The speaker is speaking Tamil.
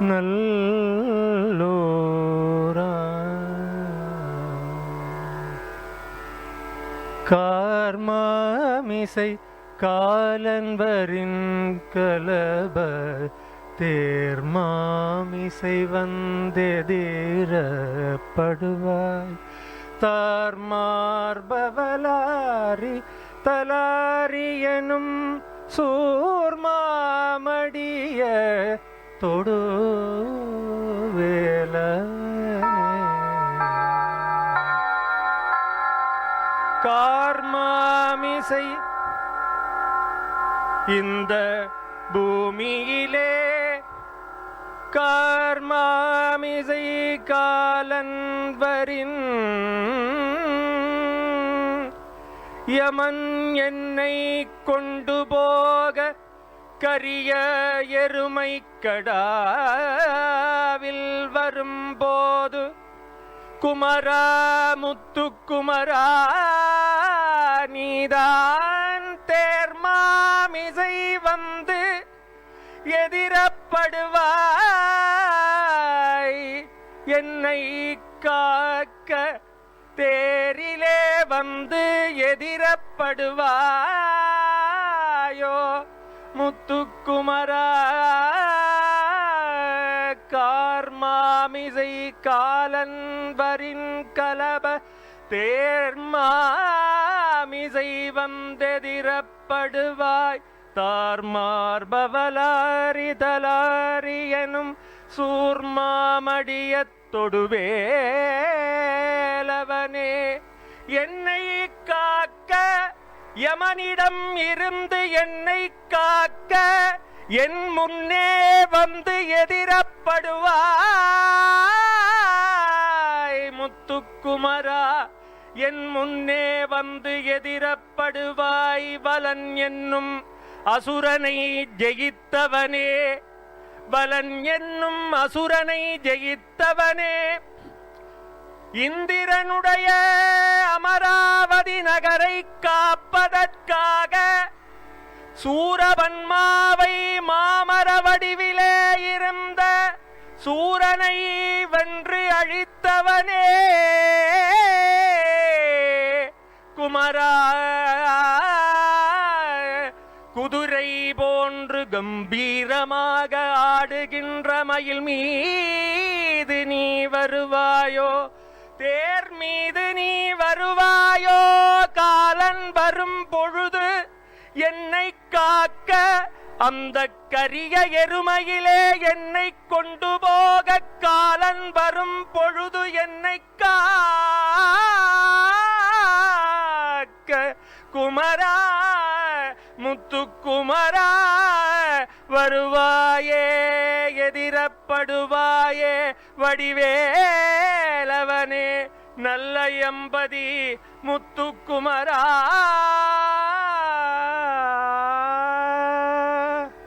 நல்லோரா. கார்மாமிசை காலன்பரின் கலப தேர்மாமிசை வந்தெதிரப்படுவாய். தார்மார்பவலாரி தலாரியனும் சூர்மாமடிய தொடு வேல கார்மாமிசை இந்த பூமியிலே. கார்மாமிசை காலன் வரின் யமன் என்னை கொண்டு போக கரிய எருமை கடாவில் வரும்போது குமரா முத்து குமரா நீதான் தேர்மாமிசை வந்து எதிரப்படுவாய். என்னை காக்க தேரிலே வந்து எதிரப்படுவாயோ? முத்துக்குமரா கார்மாமிசை காலன்பரின் கலப தேர்மாமிசை வந்தெதிரப்படுவாய். தார்மார்பவலாரி தார்மார்பவலாரிதலாரியனும் சூர்மாமடியத் தொடுவே. என்னை காக்க யமனிடம் இருந்து என்னை காக்க என் முன்னே வந்து எதிரப்படுவாய். முத்துக்குமரா என் முன்னே வந்து எதிரப்படுவாய். பலன் என்னும் அசுரனை ஜெயித்தவனே. பலன் என்னும் அசுரனை ஜெயித்தவனே. இந்திரனுடைய அமராவதி நகரை காப்பதற்காக சூரபன்மாவை மாமர வடிவிலே இருந்த சூரனை வென்று அழித்தவனே. குமரா குதிரை போன்று கம்பீரமாக ஆடுகின்ற மயில் மீது நீ வருவாயோ? தேர் மீது நீ வருவாயோ? காலன் வரும் பொழுது என்னை காக்க அந்த கரிய எருமையிலே என்னை கொண்டு போக காலன் வரும் பொழுது என்னை காக்க. குமரா முத்துக்குமரா வருவாயே எதிர எதிரப்படுவாயே வடிவேலவனே நல்ல எம்பதி முத்துக்குமரா.